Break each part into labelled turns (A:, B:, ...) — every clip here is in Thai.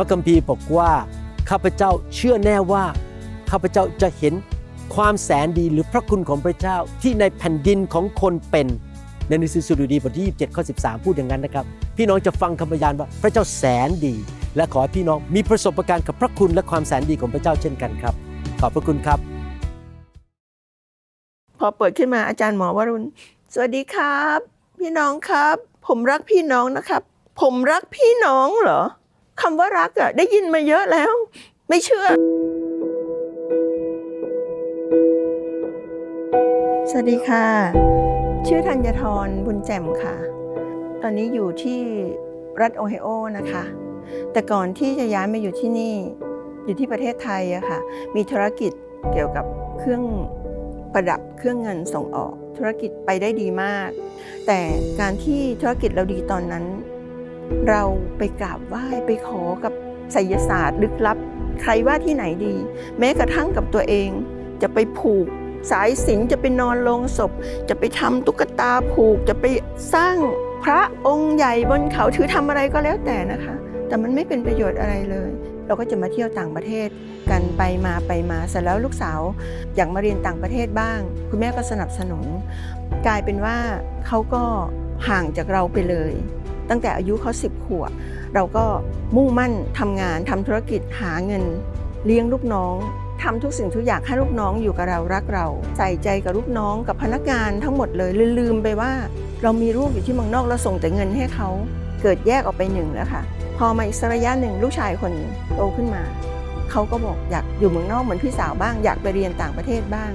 A: ระคัมภีร์บอกว่าข้าพเจ้าเชื่อแน่ว่าข้าพเจ้าจะเห็นความแสนดีหรือพระคุณของพระเจ้าที่ในแผ่นดินของคนเป็นในหนังสือสดุดีบทที่27ข้อ13 พูดอย่างนั้นนะครับ พี่น้องจะฟังคำพยานว่าพระเจ้าแสนดี และขอให้พี่น้องมีประสบการณ์กับพระคุณและความแสนดีของพระเจ้าเช่นกันครับ ขอบพระคุณครับ
B: พอเปิดขึ้นมาอาจารย์หมอวรุณ สวัสดีครับ พี่น้องครับ ผมรักพี่น้องนะครับ ผมรักพี่น้องเหรอ คำว่ารักอะได้ยินมาเยอะแล้ว ไม่เชื่อ สวัสดีค่ะ ชื่อธัญทรบุญแจ่มค่ะ ตอนนี้อยู่ที่รัฐโอไฮโอนะคะ แต่ก่อนที่จะย้ายมาอยู่ที่นี่ อยู่ที่ประเทศไทยอะค่ะ มีธุรกิจเกี่ยวกับเครื่องประดับเครื่องเงินส่งออก ธุรกิจไปได้ดีมาก แต่การที่ธุรกิจเราดีตอนนั้น เราไปกราบไหว้ไปขอกับไสยศาสตร์ลึกลับ ใครว่าที่ไหนดี แม้กระทั่งกับตัวเอง จะไปผูก สายสิญจนจะไปนอนลงศพ จะไปทำตุ๊กตาผูก จะไปสร้างพระองค์ใหญ่บนเขาถือทำอะไรก็แล้วแต่นะคะ แต่มันไม่เป็นประโยชน์อะไรเลย เราก็จะมาเที่ยวต่างประเทศกันไปมาไปมาเสร็จแล้วลูกสาวอยากมาเรียนต่างประเทศบ้าง คุณแม่ก็สนับสนุน กลายเป็นว่าเขาก็ห่างจากเราไปเลย ตั้งแต่อายุเขาสิบขวบเราก็มุ่งมั่นทำงานทำธุรกิจหาเงิน เลี้ยงลูกน้องทำทุกสิ่งทุกอย่างให้ลูกน้องอยู่กับเรารักเรา ใส่ใจกับลูกน้องกับพนักงานทั้งหมดเลยลืมไปว่า เรามีลูกอยู่ที่เมืองนอกเราส่งแต่เงินให้เขาเกิดแยกออกไปหนึ่งแล้วค่ะ พอมาอีกสักระยะหนึ่งลูกชายคนโตขึ้นมาเขาก็บอกอยากอยู่เมืองนอกเหมือนพี่สาวบ้าง อยากไปเรียนต่างประเทศบ้าง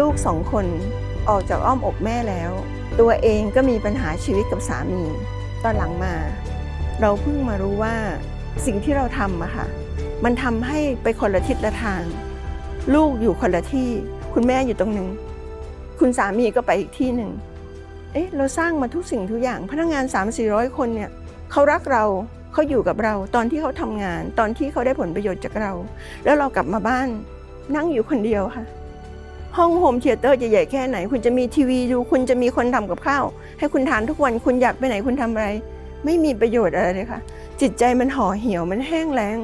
B: ลูกสองคนออกจากอ้อมอกแม่แล้ว ตัวเองก็มีปัญหาชีวิตกับสามี ตอนหลังมา เราเพิ่งมารู้ว่าสิ่งที่เราทำอะค่ะ มันทำให้ไปคนละทิศละทาง ลูกอยู่คนละที่ คุณแม่อยู่ตรงหนึ่งคุณสามีก็ไปอีกที่หนึ่งเอ๊ะเราสร้างมาทุกสิ่งทุกอย่าง พนักงาน 3 4 0 0 คนเนี่ยเขารักเราเขาอยู่กับเรา ตอนที่เขาทำงาน ตอนที่เขาได้ผลประโยชน์จากเรา แล้วเรากลับมาบ้านนั่งอยู่คนเดียวค่ะ ห้องโฮมเทเตอร์จะใหญ่แค่ไหน คุณจะมีทีวีดูคุณจะมีคนทำกับข้าว ให้คุณทานทุกวันคุณอยากไปไหนคุณทำอะไร ไม่มีประโยชน์อะไรเลยค่ะ จิตใจมันห่อเหี่ยวมันแห้งแล้ง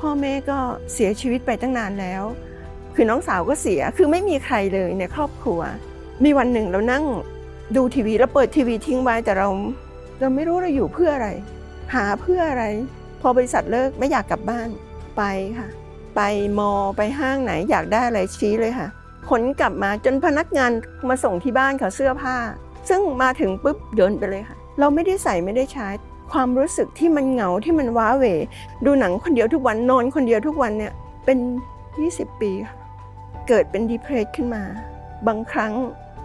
B: พ่อแม่ก็เสียชีวิตไปตั้งนานแล้ว คือน้องสาวก็เสียคือไม่มีใครเลยในครอบครัว มีวันหนึ่งเรานั่งดูทีวีแล้วเปิดทีวีทิ้งไว้แต่เราเราไม่รู้เราอยู่เพื่ออะไร หาเพื่ออะไร พอบริษัทเลิกไม่อยากกลับบ้านไปค่ะ ไปมอไปห้างไหนอยากได้อะไรชี้เลยค่ะ ขนกลับมาจนพนักงานมาส่งที่บ้านค่ะเสื้อผ้า ซึ่งมาถึงปุ๊บเดินไปเลยค่ะ เราไม่ได้ใส่ไม่ได้ใช้ ความรู้สึกที่มันเหงาที่มันว้าเหวดูหนังคนเดียวทุกวันนอนคนเดียวทุกวันเนี่ยเป็น 20 ปีค่ะเกิดเป็นดีเพรสขึ้นมา บางครั้ง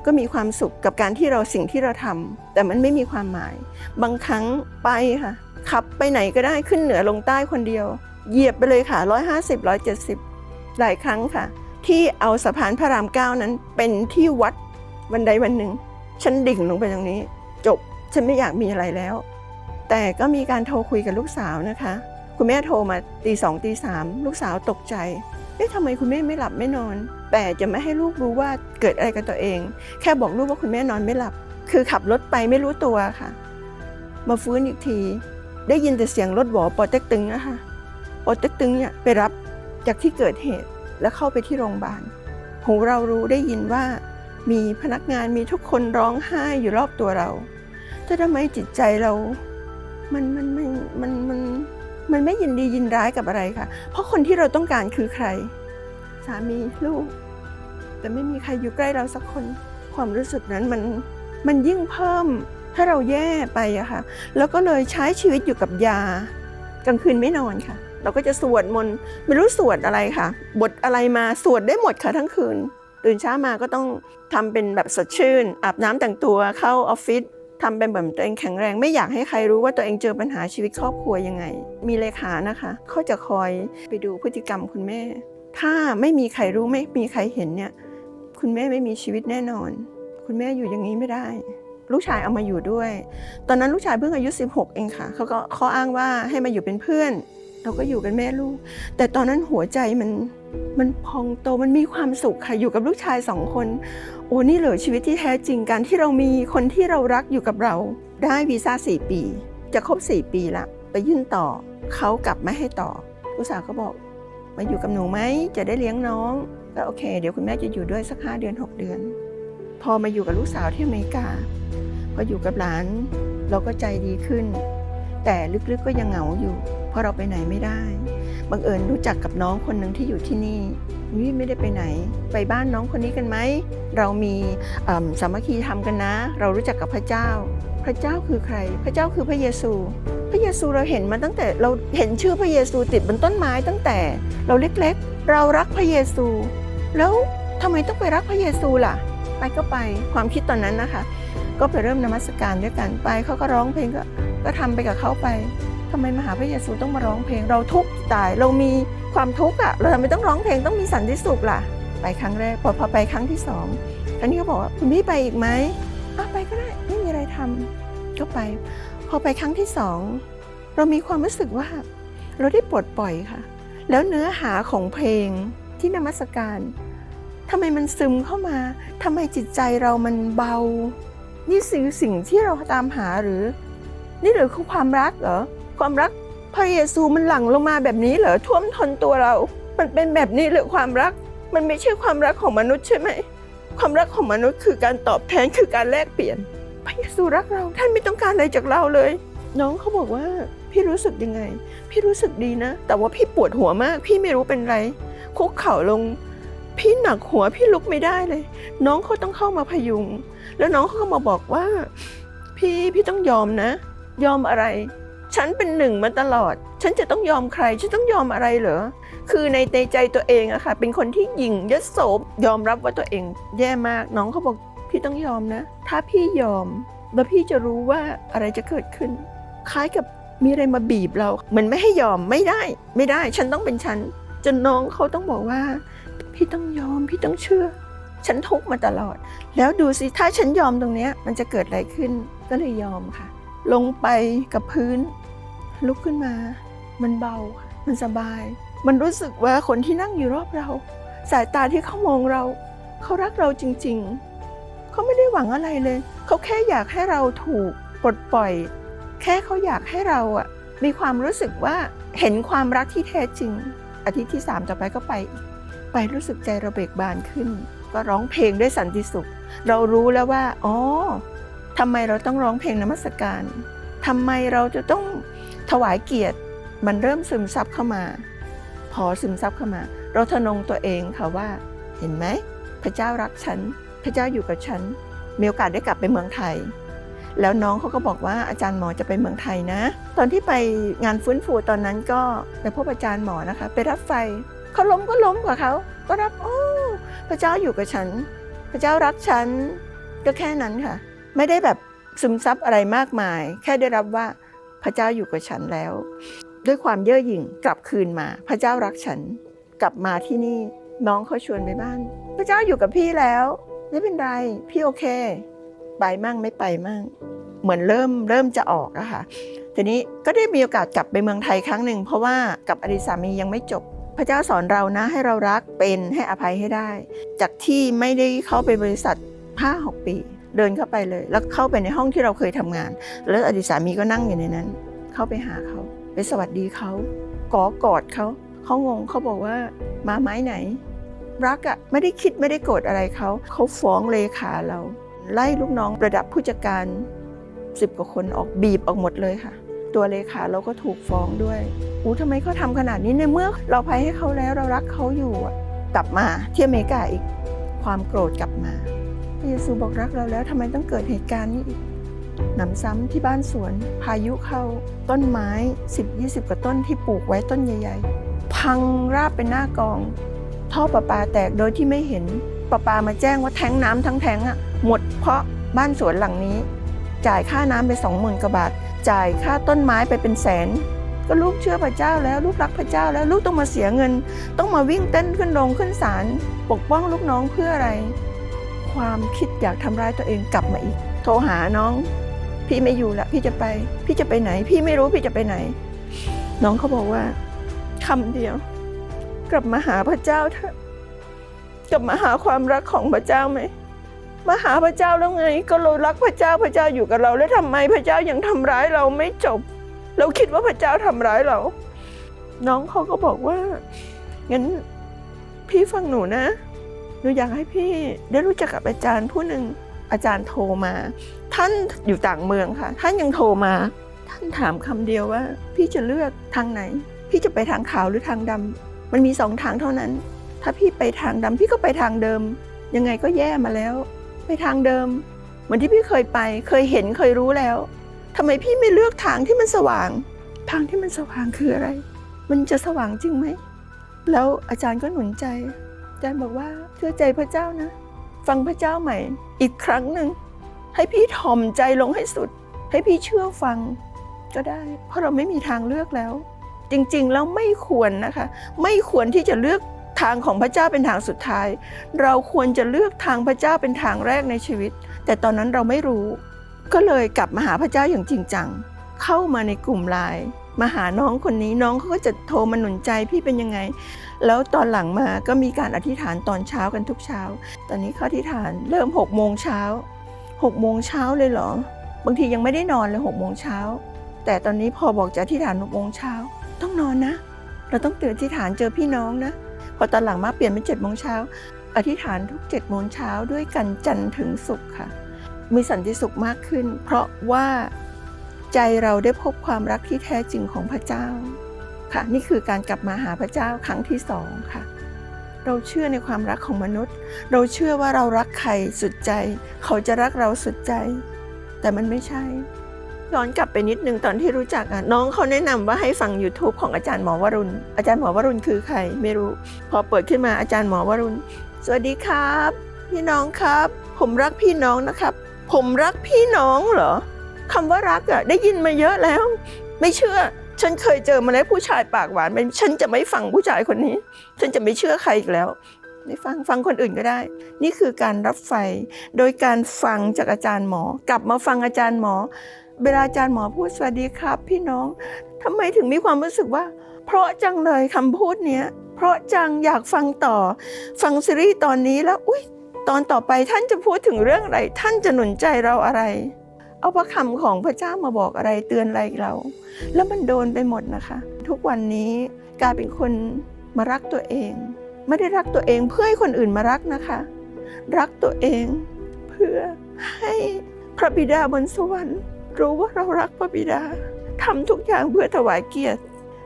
B: ก็มีความสุขกับการที่เราสิ่งที่เราทำแต่มันไม่มีความหมาย บางครั้งไปค่ะขับไปไหนก็ได้ขึ้นเหนือลงใต้คนเดียว เหยียบไปเลยค่ะ150 170 หลายครั้งค่ะ ที่เอาสะพานพระรามเก้านั้นเป็นที่วัดวันใดวันหนึ่ง ฉันดิ่งลงไปตรงนี้ จบฉันไม่อยากมีอะไรแล้ว แต่ก็มีการโทรคุยกับลูกสาวนะคะ คุณแม่โทรมาตีสองตีสามลูกสาวตกใจเอ๊ะทำไมคุณแม่ไม่หลับไม่นอน แต่จะไม่ให้ลูกรู้ว่าเกิดอะไรกับตัวเอง แค่บอกลูกว่าคุณแม่นอนไม่หลับ คือขับรถไปไม่รู้ตัวค่ะ มาฟื้นอีกที ได้ยินแต่เสียงรถหวอปอเต็กตึงนะคะปอเต็กตึงเนี่ยไปรับจากที่เกิดเหตุ แล้วเข้าไปที่โรงพยาบาลหูเรารู้ได้ยินว่า มีพนักงานมีทุกคนร้องไห้อยู่รอบตัวเรา แต่ทำไมจิตใจเรา มันมันมันมันมันมันไม่ยินดียินร้ายกับอะไรค่ะ เพราะคนที่เราต้องการคือใคร สามีลูก แต่ไม่มีใครอยู่ใกล้เราสักคน ความรู้สึกนั้นมันมันยิ่งเพิ่มให้เราแย่ไปอะค่ะ แล้วก็เลยใช้ชีวิตอยู่กับยากลางคืนไม่นอนค่ะ เราก็จะสวดมนต์ไม่รู้สวดอะไรค่ะ บทอะไรมาสวดได้หมดค่ะทั้งคืน ตื่นเช้ามาก็ต้องทำเป็นแบบสดชื่น อาบน้ำแต่งตัวเข้าออฟฟิศทำเป็นแบบตัวเองแข็งแรงไม่อยากให้ใครรู้ว่าตัวเองเจอปัญหาชีวิตครอบครัวยังไง มีเลขานะคะเขาจะคอยไปดูพฤติกรรมคุณแม่ ถ้าไม่มีใครรู้ไม่มีใครเห็นเนี่ยคุณแม่ไม่มีชีวิตแน่นอน คุณแม่อยู่อย่างนี้ไม่ได้ ลูกชายเอามาอยู่ด้วย ตอนนั้นลูกชายเพิ่งอายุ 16 เองค่ะเขาก็ข้ออ้างว่าให้มาอยู่เป็นเพื่อน เราก็อยู่กันแม่ลูก แต่ตอนนั้นหัวใจมันมันพองโตมันมีความสุขค่ะอยู่กับลูกชายสองคน โอ้นี่เหลือชีวิตที่แท้จริงการที่เรามีคนที่เรารักอยู่กับเรา ได้วีซ่า4ปี จะครบ4ปีละไปยื่นต่อเขากลับไม่ให้ต่อลูกสาวก็บอกมาอยู่กับหนูไหมจะได้เลี้ยงน้องก็โอเค เดี๋ยวคุณแม่จะอยู่ด้วยสักห้าเดือน6เดือน พอมาอยู่กับลูกสาวที่อเมริกาพออยู่กับหลาน เราก็ใจดีขึ้น แต่ลึกๆก็ยังเหงาอยู่ เพราะเราไปไหนไม่ได้ บังเอิญรู้จักกับน้องคนหนึ่งที่อยู่ที่นี่นี่ไม่ได้ไปไหน ไปบ้านน้องคนนี้กันไหม เรามีสามัคคีทำกันนะ เรารู้จักกับพระเจ้า พระเจ้าคือใคร พระเจ้าคือพระเยซู พระเยซูเราเห็นมาตั้งแต่เราเห็นชื่อพระเยซูติดบนต้นไม้ตั้งแต่ เราเล็กๆ เรารักพระเยซู แล้วทำไมต้องไปรักพระเยซูล่ะ ไปก็ไปความคิดตอนนั้นนะคะ ก็ไปเริ่มนมัสการด้วยกันไปเขาก็ร้องเพลงก็ก็ทำไปกับเขาไปทำไมมหาพระเยซูต้องมาร้องเพลงเราทุกข์ตายเรามีความทุกข์อะเราทำไมต้องร้องเพลงต้องมีสันติสุขล่ะ ไปครั้งแรกพอพอไปครั้งที่สองครั้งนี้เขาบอกว่าคุณพี่ไปอีกไหมอะไปก็ได้ไม่มีอะไรทำก็ไป พอไปครั้งที่สองเรามีความรู้สึกว่า เราได้ปลดปล่อยค่ะ แล้วเนื้อหาของเพลงที่นมัสการทำไมมันซึมเข้ามาทำไมจิตใจเรามันเบา นี่คือสิ่งที่เราตามหาหรือ นี่หรือคือความรักเหรอความรักพระเยซูมันหลั่งลงมาแบบนี้เหรอท่วมทนตัวเรา มันเป็นแบบนี้หรือความรัก มันไม่ใช่ความรักของมนุษย์ใช่ไหม ความรักของมนุษย์คือการตอบแทนคือการแลกเปลี่ยน พระเยซูรักเราท่านไม่ต้องการอะไรจากเราเลย น้องเขาบอกว่าพี่รู้สึกยังไง พี่รู้สึกดีนะ แต่ว่าพี่ปวดหัวมาก พี่ไม่รู้เป็นไรคุกเข่าลง พี่หนักหัวพี่ลุกไม่ได้เลย น้องเขาต้องเข้ามาพยุง แล้วน้องเขาก็มาบอกว่า พี่พี่ต้องยอมนะ ยอมอะไร ฉันเป็นหนึ่งมาตลอด ฉันจะต้องยอมใคร ฉันต้องยอมอะไรเหรอคือในในใจตัวเองอะค่ะ เป็นคนที่หยิ่งยโสยอมรับว่าตัวเอง แย่มากน้องเขาบอกพี่ต้องยอมนะ ถ้าพี่ยอมแล้วพี่จะรู้ว่าอะไรจะเกิดขึ้น คล้ายกับมีอะไรมาบีบเราเหมือนไม่ให้ยอมไม่ได้ ไม่ได้ ฉันต้องเป็นฉัน จนน้องเขาต้องบอกว่า พี่ต้องยอมพี่ต้องเชื่อ ฉันทุกมาตลอด แล้วดูสิถ้าฉันยอมตรงเนี้ย มันจะเกิดอะไรขึ้นก็เลยยอมค่ะ ลงไปกับพื้น ลุกขึ้นมา มันเบา มันสบาย มันรู้สึกว่าคนที่นั่งอยู่รอบเรา สายตาที่เขามองเรา เขารักเราจริง ๆ เขาไม่ได้หวังอะไรเลย เขาแค่อยากให้เราถูกปลดปล่อย แค่เขาอยากให้เราอะมีความรู้สึกว่าเห็นความรักที่แท้จริง อาทิตย์ที่สามต่อไปก็ไปอีก ไปรู้สึกใจเราเบิกบานขึ้น ก็ร้องเพลงด้วยสันติสุข เรารู้แล้วว่าอ๋อทำไมเราต้องร้องเพลงนมัสการทำไมเราจะต้องถวายเกียรติ มันเริ่มซึมซับเข้ามา พอซึมซับเข้ามา เราทะนงตัวเองค่ะว่า เห็นไหม พระเจ้ารักฉัน พระเจ้าอยู่กับฉัน มีโอกาสได้กลับไปเมืองไทย แล้วน้องเขาก็บอกว่าอาจารย์หมอจะไปเมืองไทยนะ ตอนที่ไปงานฟื้นฟูตอนนั้นก็ไปพบอาจารย์หมอนะคะ ไปรับไฟ เขาล้มก็ล้มกับเขา ก็รับโอ้พระเจ้าอยู่กับฉัน พระเจ้ารักฉัน ก็แค่นั้นค่ะ ไม่ได้แบบซึมซับอะไรมากมาย แค่ได้รับว่าพระเจ้าอยู่กับฉันแล้ว ด้วยความเย่อหยิ่งกลับคืนมา พระเจ้ารักฉัน กลับมาที่นี่น้องเขาชวนไปบ้าน พระเจ้าอยู่กับพี่แล้วไม่เป็นไรพี่โอเคไปมั่งไม่ไปมั่ง เหมือนเริ่มเริ่มจะออกอะค่ะทีนี้ก็ได้มีโอกาสกลับไปเมืองไทยครั้งหนึ่งเพราะว่ากับอดีตสามียังไม่จบ พระเจ้าสอนเรานะให้เรารักเป็นให้อภัยให้ได้ จากที่ไม่ได้เข้าไปบริษัทห้าหกปี เดินเข้าไปเลย แล้วเข้าไปในห้องที่เราเคยทำงาน แล้วอดีตสามีก็นั่งอยู่ในนั้น เข้าไปหาเขาไปสวัสดีเขากอกอดเขาเขางงเขาบอกว่ามาไม้ไหน รักอะไม่ได้คิดไม่ได้โกรธอะไรเขาเขาฟ้องเลขาเรา ไล่ลูกน้องระดับผู้จัดการสิบกว่าคนออกบีบออกหมดเลยค่ะ ตัวเลขาเราก็ถูกฟ้องด้วยอู้ทำไมเขาทำขนาดนี้ในเมื่อเราภัยให้เขาแล้วเรารักเขาอยู่กลับมาที่อเมริกาอีกความโกรธกลับมาพระเยซูบอกรักเราแล้วทำไมต้องเกิดเหตุการณ์นี้อีกหนำซ้ำที่บ้านสวนพายุเข้าต้นไม้ 10-20 กว่าต้นที่ปลูกไว้ต้นใหญ่ ๆ พังราบเป็นหน้ากอง ท่อประปาแตกโดยที่ไม่เห็นประปามาแจ้งว่าแทงน้ำทั้งแทงอะหมดเพราะบ้านสวนหลังนี้ จ่ายค่าน้ำไปสองหมื่นกว่าบาท จ่ายค่าต้นไม้ไปเป็นแสน ก็ลูกเชื่อพระเจ้าแล้วลูกรักพระเจ้าแล้วลูกต้องมาเสียเงิน ต้องมาวิ่งเต้นขึ้นลงขึ้นศาลปกป้องลูกน้องเพื่ออะไร ความคิดอยากทำร้ายตัวเองกลับมาอีก โทรหาน้อง พี่ไม่อยู่ละพี่จะไป พี่จะไปไหน พี่ไม่รู้พี่จะไปไหน น้องเขาบอกว่าคำเดียว กลับมาหาพระเจ้าเถอะกลับมาหาความรักของพระเจ้าไหม มาหาพระเจ้าแล้วไง ก็เรารักพระเจ้าพระเจ้าอยู่กับเรา แล้วทำไมพระเจ้ายังทำร้ายเราไม่จบ เราคิดว่าพระเจ้าทำร้ายเรา น้องเขาก็บอกว่างั้นพี่ฟังหนูนะหนูอยากให้พี่ได้รู้จักกับอาจารย์ผู้หนึ่งอาจารย์โทรมา ท่านอยู่ต่างเมืองค่ะ ท่านยังโทรมา ท่านถามคำเดียวว่า พี่จะเลือกทางไหน พี่จะไปทางขาวหรือทางดำมันมีสองทางเท่านั้น ถ้าพี่ไปทางดำพี่ก็ไปทางเดิม ยังไงก็แย่มาแล้ว ไปทางเดิม เหมือนที่พี่เคยไป เคยเห็นเคยรู้แล้วทำไมพี่ไม่เลือกทางที่มันสว่าง ทางที่มันสว่างคืออะไร มันจะสว่างจริงไหม แล้วอาจารย์ก็หนุนใจ อาจารย์บอกว่าเชื่อใจพระเจ้านะ ฟังพระเจ้าใหม่ อีกครั้งหนึ่งให้พี่ถ่อมใจลงให้สุด ให้พี่เชื่อฟังก็ได้ เพราะเราไม่มีทางเลือกแล้ว จริงๆแล้วไม่ควรนะคะ ไม่ควรที่จะเลือก ทางของพระเจ้าเป็นทางสุดท้าย เราควรจะเลือกทางพระเจ้าเป็นทางแรกในชีวิต แต่ตอนนั้นเราไม่รู้ ก็เลยกลับมาหาพระเจ้าอย่างจริงจัง เข้ามาในกลุ่มไลน์มาหาน้องคนนี้น้องเขาก็จะโทรมาหนุนใจพี่เป็นยังไง แล้วตอนหลังมาก็มีการอธิษฐานตอนเช้ากันทุกเช้า ตอนนี้เขาอธิษฐานเริ่ม6กโมงเช้าหกโมงเช้าเลยเหรอ บางทียังไม่ได้นอนเลยหกโมงเช้า แต่ตอนนี้พอบอกจะอธิษฐานหกโมงเช้า ต้องนอนนะ เราต้องตื่นอธิษฐานเจอพี่น้องนะ อตอนหลังมาเปลี่ยนเป็นเจ็ดโมงเช้าอธิษฐานทุกเจ็ดโมงเช้าด้วยกันจันทร์ถึงศุกร์ค่ะ มีสันติสุขมากขึ้น เพราะว่าใจเราได้พบความรักที่แท้จริงของพระเจ้าค่ะ นี่คือการกลับมาหาพระเจ้าครั้งที่สองค่ะ เราเชื่อในความรักของมนุษย์ เราเชื่อว่าเรารักใครสุดใจ เขาจะรักเราสุดใจ แต่มันไม่ใช่ ย้อนกลับไปนิดนึงตอนที่รู้จักอะน้องเขาแนะนำว่าให้ฟัง YouTube ของอาจารย์หมอวรุณ อาจารย์หมอวรุณคือใครไม่รู้ พอเปิดขึ้นมาอาจารย์หมอวรุณ สวัสดีครับ พี่น้องครับ ผมรักพี่น้องนะครับ ผมรักพี่น้องเหรอคำว่ารักอะได้ยินมาเยอะแล้ว ไม่เชื่อ ฉันเคยเจอมาแล้วผู้ชายปากหวานมันฉันจะไม่ฟังผู้ชายคนนี้ ฉันจะไม่เชื่อใครอีกแล้วไม่ฟังฟังคนอื่นก็ได้ นี่คือการรับไฟ โดยการฟังจากอาจารย์หมอ กลับมาฟังอาจารย์หมอ เวลาอาจารย์หมอพูดสวัสดีครับ พี่น้องทำไมถึงมีความรู้สึกว่า เพราะจังเลยคำพูดเนี้ยเพราะจังอยากฟังต่อ ฟังซีรีส์ตอนนี้แล้วอุ้ยตอนต่อไปท่านจะพูดถึงเรื่องอะไร ท่านจะหนุนใจเราอะไร เอาพระคำของพระเจ้ามาบอกอะไรเตือนอะไรเรา แล้วมันโดนไปหมดนะคะ ทุกวันนี้กลายเป็นคนมารักตัวเอง ไม่ได้รักตัวเองเพื่อให้คนอื่นมารักนะคะ รักตัวเองเพื่อให้พระบิดาบนสวรรค์ รู้ว่าเรารักพระบิดาทำทุกอย่างเพื่อถวายเกียรติ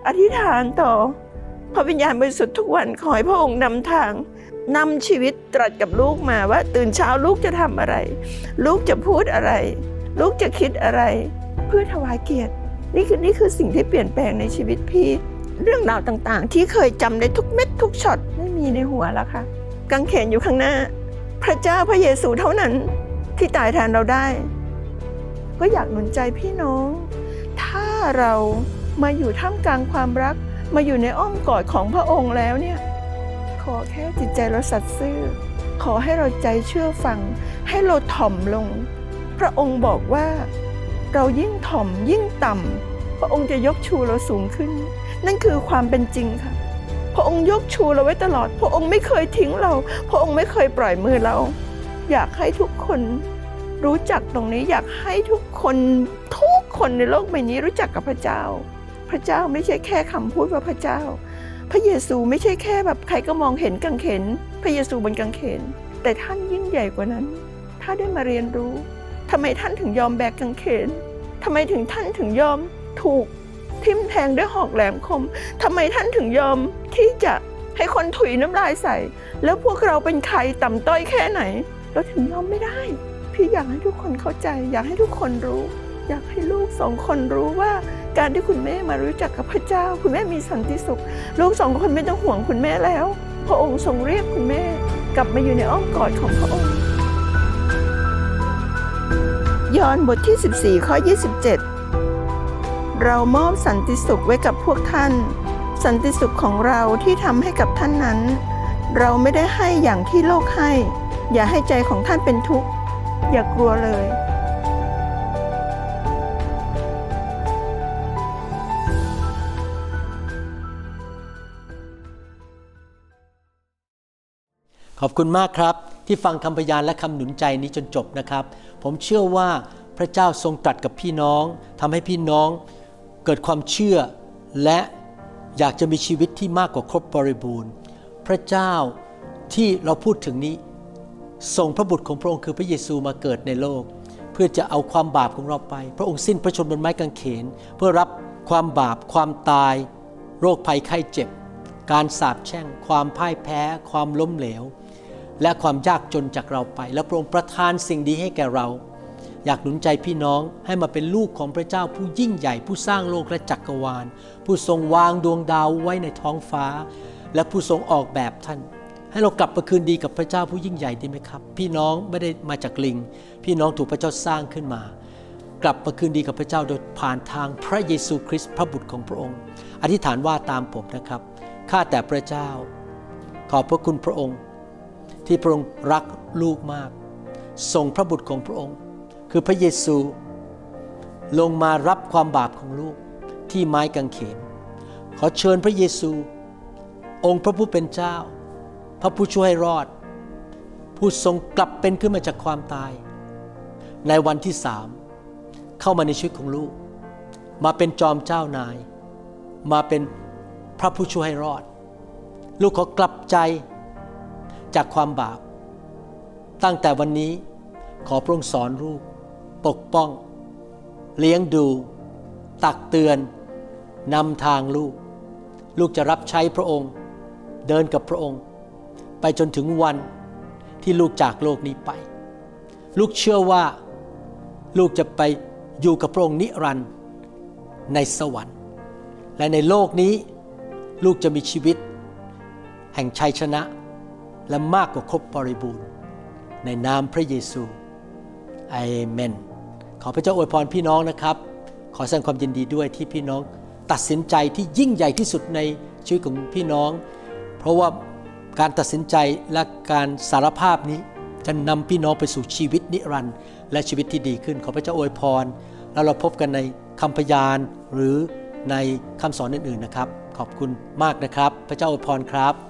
B: อธิษฐานต่อ พระวิญญาณบริสุทธิ์ทุกวันขอให้พระองค์นำทางนำชีวิตตรัสกับลูกมาว่า ตื่นเช้าลูกจะทำอะไร ลูกจะพูดอะไร ลูกจะคิดอะไร เพื่อถวายเกียรติ นี่คือนี่คือสิ่งที่เปลี่ยนแปลงในชีวิตพี่ เรื่องราวต่างๆ ที่เคยจำได้ทุกเม็ดทุกช็อตไม่มีในหัวแล้วค่ะกังเขนอยู่ข้างหน้า พระเจ้าพระเยซูเท่านั้นที่ตายแทนเราได้ ก็อยากหนุนใจพี่น้อง ถ้าเรามาอยู่ท่ามกลางความรัก มาอยู่ในอ้อมกอดของพระองค์แล้วเนี่ย ขอแค่จิตใจเราสัตย์ซื่อ ขอให้เราใจเชื่อฟัง ให้เราถ่อมลง พระองค์บอกว่าเรายิ่งถ่อมยิ่งต่ำพระองค์จะยกชูเราสูงขึ้น นั่นคือความเป็นจริงค่ะ พระองค์ยกชูเราไว้ตลอด พระองค์ไม่เคยทิ้งเรา พระองค์ไม่เคยปล่อยมือเรา อยากให้ทุกคน รู้จักตรงนี้อยากให้ทุกคนทุกคนในโลกใบนี้รู้จักกับพระเจ้า พระเจ้าไม่ใช่แค่คำพูดว่าพระเจ้า พระเยซูไม่ใช่แค่แบบใครก็มองเห็นกังเขน พระเยซูบนกังเขน แต่ท่านยิ่งใหญ่กว่านั้น ถ้าได้มาเรียนรู้ทำไมท่านถึงยอมแบกกังเขนทำไมถึงท่านถึงยอมถูกทิ่มแทงด้วยหอกแหลมคมทำไมท่านถึงยอมที่จะให้คนถุยน้ำลายใส่ แล้วพวกเราเป็นใครต่ำต้อยแค่ไหน เราถึงยอมไม่ได้ พี่อยากให้ทุกคนเข้าใจ อยากให้ทุกคนรู้ อยากให้ลูกสองคนรู้ว่า การที่คุณแม่มารู้จักกับพระเจ้า คุณแม่มีสันติสุข ลูกสองคนไม่ต้องห่วงคุณแม่แล้ว พระองค์ทรงเรียกคุณแม่ กลับมาอยู่ในอ้อมกอดของพระองค์ยอห์นบทที่ 14 ข้อ 27 เรามอบสันติสุขไว้กับพวกท่าน สันติสุขของเราที่ทำให้กับท่านนั้น เราไม่ได้ให้อย่างที่โลกให้ อย่าให้ใจของท่านเป็นทุกข์ อย่ากลัวเลย
A: ขอบคุณมากครับ ที่ฟังคำพยานและคำหนุนใจนี้จนจบนะครับ ผมเชื่อว่าพระเจ้าทรงตรัสกับพี่น้องทำให้พี่น้องเกิดความเชื่อ และอยากจะมีชีวิตที่มากกว่าครบบริบูรณ์ พระเจ้าที่เราพูดถึงนี้ ส่งพระบุตรของพระองค์คือพระเยซูมาเกิดในโลก เพื่อจะเอาความบาปของเราไป พระองค์สิ้นพระชนม์บนไม้กางเขน เพื่อรับความบาป ความตาย โรคภัยไข้เจ็บ การสาปแช่ง ความพ่ายแพ้ ความล้มเหลว และความยากจนจากเราไป และพระองค์ประทานสิ่งดีให้แก่เรา อยากหนุนใจพี่น้องให้มาเป็นลูกของพระเจ้าผู้ยิ่งใหญ่ผู้สร้างโลกและจักรวาล ผู้ทรงวางดวงดาวไว้ในท้องฟ้า และผู้ทรงออกแบบท่าน ให้เรากลับมาคืนดีกับพระเจ้าผู้ยิ่งใหญ่ดีไหมครับ พี่น้องไม่ได้มาจากลิง พี่น้องถูกพระเจ้าสร้างขึ้นมา กลับมาคืนดีกับพระเจ้าโดยผ่านทางพระเยซูคริสต์พระบุตรของพระองค์ อธิษฐานว่าตามผมนะครับข้าแต่พระเจ้า ขอบพระคุณพระองค์ ที่พระองค์รักลูกมากส่งพระบุตรของพระองค์ คือพระเยซู ลงมารับความบาปของลูกที่ไม้กางเขนขอเชิญพระเยซู องค์พระผู้เป็นเจ้า พระผู้ช่วยให้รอด ผู้ทรงกลับเป็นขึ้นมาจากความตาย ในวันที่สามเข้ามาในชีวิตของลูก มาเป็นจอมเจ้านาย มาเป็นพระผู้ช่วยให้รอด ลูกขอกลับใจจากความบาป ตั้งแต่วันนี้ขอพระองค์สอนลูก ปกป้อง เลี้ยงดู ตักเตือนนำทางลูก ลูกจะรับใช้พระองค์ เดินกับพระองค์ ไปจนถึงวันที่ลูกจากโลกนี้ไป ลูกเชื่อว่าลูกจะไปอยู่กับพระองค์นิรันดร์ในสวรรค์ และในโลกนี้ลูกจะมีชีวิต แห่งชัยชนะและมากกว่าครบบริบูรณ์ ในนามพระเยซูอเมน ขอพระเจ้าอวยพรพี่น้องนะครับ ขอแสดงความยินดีด้วยที่พี่น้องตัดสินใจที่ยิ่งใหญ่ที่สุดในชีวิตของพี่น้อง เพราะว่า การตัดสินใจและการสารภาพนี้จะนำพี่น้องไปสู่ชีวิตนิรันดร์และชีวิตที่ดีขึ้น ขอพระเจ้าอวยพร แล้วเราพบกันในคำพยานหรือในคำสอนอื่นๆนะครับ ขอบคุณมากนะครับ พระเจ้าอวยพรครับ